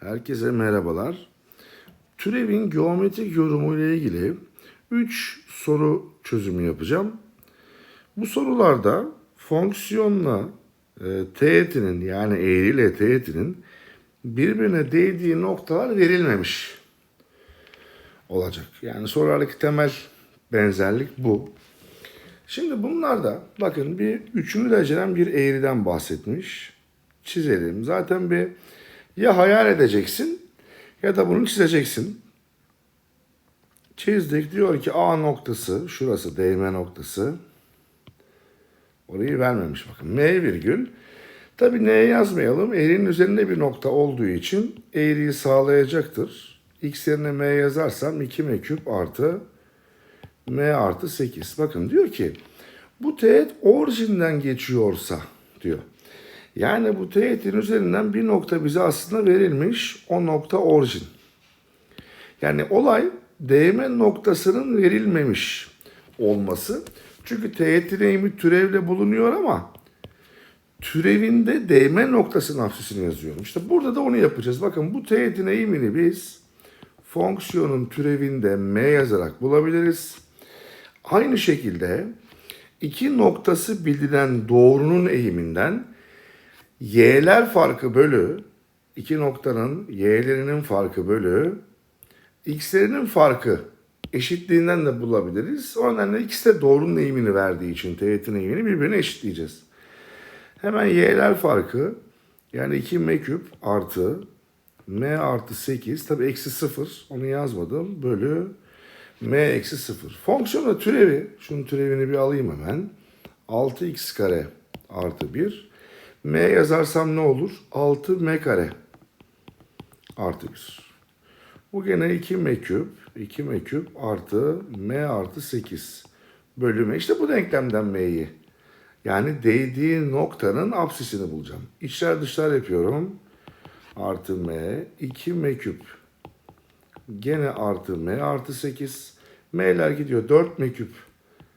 Herkese merhabalar. Türevin geometrik yorumu ile ilgili 3 soru çözümü yapacağım. Bu sorularda fonksiyonla e, teğetinin yani eğri ile teğetinin birbirine değdiği noktalar verilmemiş olacak. Yani sorulardaki temel benzerlik bu. Şimdi bunlarda bakın bir üçüncü dereceden bir eğriden bahsetmiş. Çizelim. Zaten bir ya hayal edeceksin ya da bunu çizeceksin. Çizdik. Diyor ki A noktası, şurası değme noktası. Orayı vermemiş bakın. M virgül. Tabii N'ye yazmayalım. Eğrinin üzerinde bir nokta olduğu için eğriyi sağlayacaktır. X yerine M yazarsam 2M küp artı M artı 8. Bakın diyor ki bu teğet orijinden geçiyorsa diyor. Yani bu teğetin üzerinden bir nokta bize aslında verilmiş. O nokta orijin. Yani olay değme noktasının verilmemiş olması. Çünkü teğetin eğimi türevle bulunuyor ama türevinde değme noktasının apsisini yazıyorum. İşte burada da onu yapacağız. Bakın bu teğetin eğimini biz fonksiyonun türevinde m yazarak bulabiliriz. Aynı şekilde iki noktası bildiren doğrunun eğiminden y'ler farkı bölü iki noktanın y'lerinin farkı bölü x'lerinin farkı eşitliğinden de bulabiliriz. O nedenle ikisi de doğrunun eğimini verdiği için teğetin eğimini birbirine eşitleyeceğiz. Hemen y'ler farkı yani 2 m küp artı m artı 8 tabi eksi 0 onu yazmadım bölü m eksi 0. Fonksiyonun türevi şunun türevini bir alayım hemen 6x kare artı 1 m yazarsam ne olur 6 m kare artı 1. Bu gene 2 m küp 2 m küp artı m artı 8 bölüme işte bu denklemden m'yi yani değdiği noktanın apsisini bulacağım. İçler dışlar yapıyorum. Artı m 2 m küp. Gene artı m artı 8. m'ler gidiyor 4 m küp.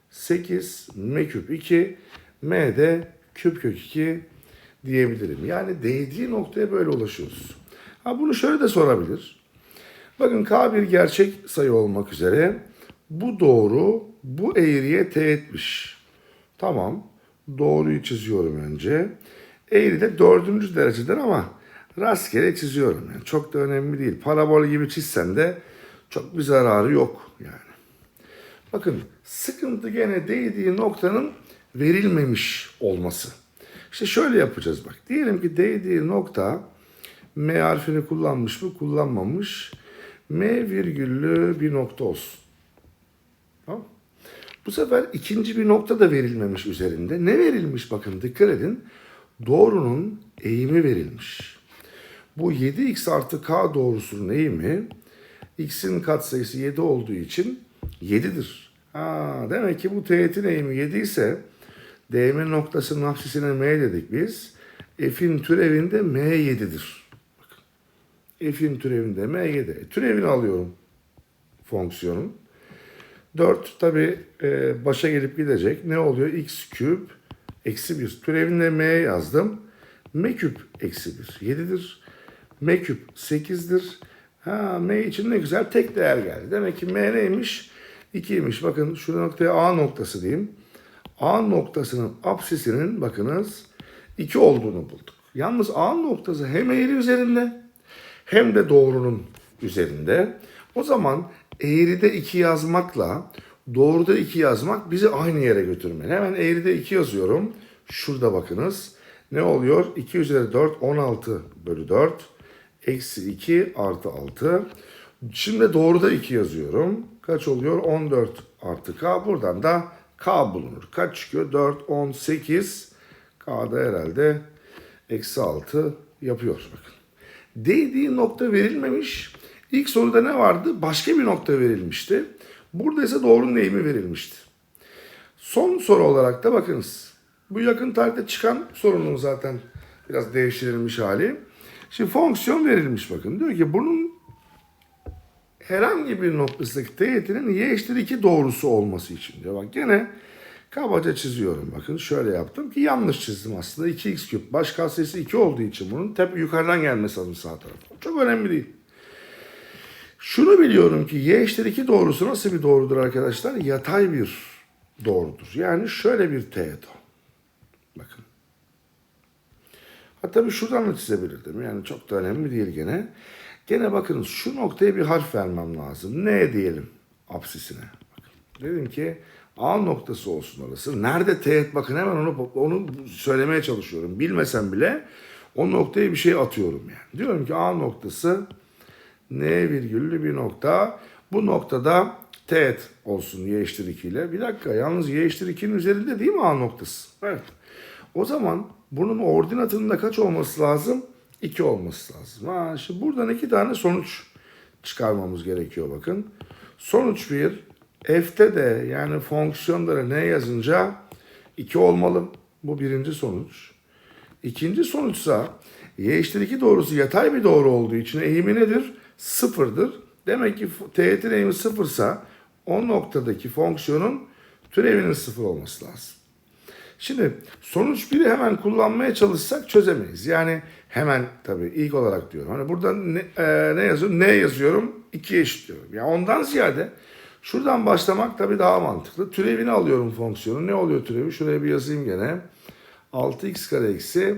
8 m küp 2. m de küp kök 2 diyebilirim. Yani değdiği noktaya böyle ulaşıyoruz. Ha bunu şöyle de sorabilir. Bakın k bir gerçek sayı olmak üzere bu doğru bu eğriye teğetmiş. Tamam. Doğruyu çiziyorum önce. Eğri de dördüncü dereceden ama rastgele çiziyorum. Yani çok da önemli değil. Parabol gibi çizsen de çok bir zararı yok yani. Bakın sıkıntı gene değdiği noktanın verilmemiş olması. İşte şöyle yapacağız bak. Diyelim ki değdiği nokta M harfini kullanmış mı kullanmamış. M virgüllü bir nokta olsun. Tamam bu sefer ikinci bir nokta da verilmemiş üzerinde. Ne verilmiş bakın dikkat edin. Doğrunun eğimi verilmiş. Bu 7x artı k doğrusunun eğimi x'in katsayısı 7 olduğu için 7'dir. Ha, demek ki bu teğetin eğimi 7 ise değme noktasının apsisine m dedik biz. F'in türevinde m 7'dir. Bakın. F'in türevinde m 7. E, türevini alıyorum fonksiyonun. 4 tabi e, başa gelip gidecek. Ne oluyor? x küp eksi 1. Türevinde m yazdım. m küp eksi 1. 7'dir. m küp 8'dir. Ha, m için ne güzel tek değer geldi. Demek ki m neymiş? 2'ymiş. Bakın şu noktaya a noktası diyeyim. A noktasının apsisinin bakınız 2 olduğunu bulduk. Yalnız A noktası hem eğri üzerinde hem de doğrunun üzerinde. O zaman eğride 2 yazmakla doğruda 2 yazmak bizi aynı yere götürmeli. Hemen eğride 2 yazıyorum. Şurada bakınız. Ne oluyor? 2 üzeri 4 16 bölü 4. Eksi 2 artı 6. Şimdi doğruda 2 yazıyorum. Kaç oluyor? 14 artı k. Buradan da k bulunur. Kaç çıkıyor? 4, 18. K'da herhalde eksi 6 yapıyor. Bakın. Değdiği nokta verilmemiş. İlk soruda ne vardı? Başka bir nokta verilmişti. Burada ise doğrunun eğimi verilmişti. Son soru olarak da bakınız. Bu yakın tarihte çıkan sorunun zaten biraz değiştirilmiş hali. Şimdi fonksiyon verilmiş bakın. Diyor ki bunun herhangi bir noktasındaki teğetinin y eşittir 2 doğrusu olması için diyor. Bak gene Kabaca çiziyorum bakın. Şöyle yaptım ki yanlış çizdim aslında. 2x küp. Baş katsayısı 2 olduğu için bunun tepe yukarıdan gelmesi lazım sağ tarafa. Çok önemli değil. Şunu biliyorum ki y eşittir 2 doğrusu nasıl bir doğrudur arkadaşlar? Yatay bir doğrudur. Yani şöyle bir teğet o. Bakın. Hatta bir şuradan da çizebilirdim. Yani çok da önemli değil gene. Gene bakın şu noktaya bir harf vermem lazım. Ne diyelim apsisine. Dedim ki A noktası olsun orası. Nerede teğet bakın hemen onu onu söylemeye çalışıyorum. Bilmesem bile o noktaya bir şey atıyorum yani. Diyorum ki A noktası N virgüllü bir nokta. Bu noktada teğet olsun y eşittir 2 ile. Bir dakika yalnız y eşittir 2'nin üzerinde değil mi A noktası? Evet. O zaman bunun ordinatının da kaç olması lazım? 2 olması lazım. Ha, şimdi buradan iki tane sonuç çıkarmamız gerekiyor bakın. Sonuç 1. F'te de yani fonksiyonlara ne yazınca 2 olmalı. Bu birinci sonuç. İkinci sonuçsa y eşittir 2 doğrusu yatay bir doğru olduğu için eğimi nedir? Sıfırdır. Demek ki teğetin eğimi sıfırsa o noktadaki fonksiyonun türevinin sıfır olması lazım. Şimdi sonuç biri hemen kullanmaya çalışsak çözemeyiz. Yani hemen tabii ilk olarak diyorum. Hani burada ne, e, ne yazıyorum? Ne yazıyorum? 2 eşitliyorum. Yani ondan ziyade şuradan başlamak tabii daha mantıklı. Türevini alıyorum fonksiyonu. Ne oluyor türevi? Şuraya bir yazayım gene. 6x kare eksi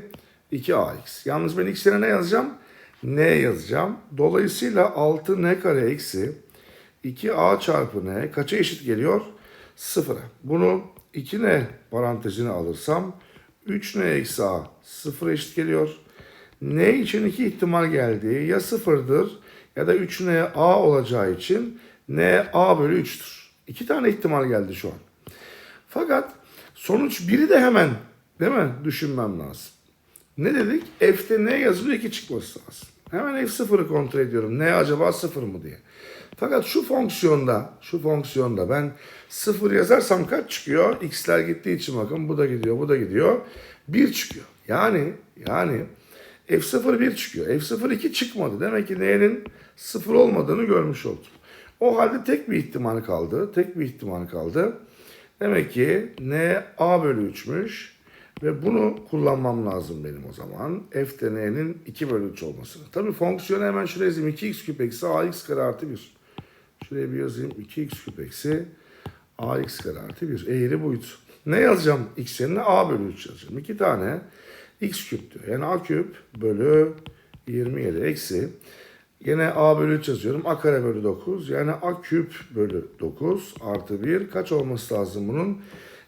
2ax. Yalnız ben x yerine ne yazacağım? n yazacağım. Dolayısıyla 6n kare eksi 2a çarpı n kaça eşit geliyor? Sıfıra. Bunu 2n parantezine alırsam 3n eksi a sıfır eşit geliyor. n için iki ihtimal geldi. Ya sıfırdır ya da 3n a olacağı için n a bölü 3'tür. İki tane ihtimal geldi şu an. Fakat sonuç biri de hemen değil mi düşünmem lazım. Ne dedik? F'te ne yazılıyor 2 çıkması lazım. Hemen F0'ı kontrol ediyorum. Ne acaba 0 mı diye. Fakat şu fonksiyonda, şu fonksiyonda ben 0 yazarsam kaç çıkıyor? X'ler gittiği için bakın bu da gidiyor, bu da gidiyor. 1 çıkıyor. Yani yani F0 1 çıkıyor. F0 2 çıkmadı. Demek ki n'nin 0 olmadığını görmüş oldum. O halde tek bir ihtimal kaldı. Tek bir ihtimal kaldı. Demek ki n a bölü 3'müş. Ve bunu kullanmam lazım benim o zaman. F de n'nin 2 bölü 3 olmasını. Tabii fonksiyonu hemen şuraya yazayım. 2x küp eksi ax kare artı 1. Şuraya bir yazayım. 2x küp eksi ax kare artı 1. Eğri boyut. Ne yazacağım x yerine? a bölü 3 yazacağım. İki tane x küp diyor. Yani a küp bölü 27 eksi. Yine a bölü 3 yazıyorum. a kare bölü 9. Yani a küp bölü 9 artı 1. Kaç olması lazım bunun?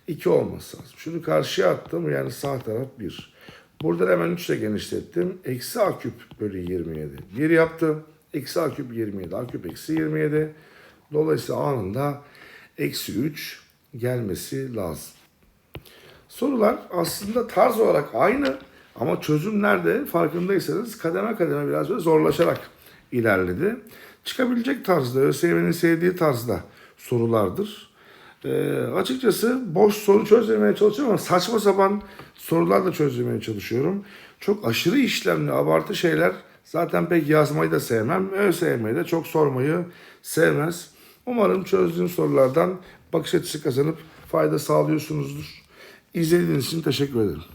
2 olması lazım. Şunu karşıya attım yani sağ taraf 1. Burada hemen 3 ile genişlettim. Eksi a küp bölü 27. 1 yaptım. Eksi a küp 27. a küp eksi 27. Dolayısıyla a'nın da eksi 3 gelmesi lazım. Sorular aslında tarz olarak aynı ama çözüm nerede farkındaysanız kademe kademe biraz böyle zorlaşarak ilerledi. Çıkabilecek tarzda, ÖSYM'nin sevdiği tarzda sorulardır. Ee, açıkçası boş soru çözmemeye çalışıyorum ama saçma sapan sorular da çözmeye çalışıyorum. Çok aşırı işlemli, abartı şeyler zaten pek yazmayı da sevmem. ÖSYM'yi de çok sormayı sevmez. Umarım çözdüğüm sorulardan bakış açısı kazanıp fayda sağlıyorsunuzdur. İzlediğiniz için teşekkür ederim.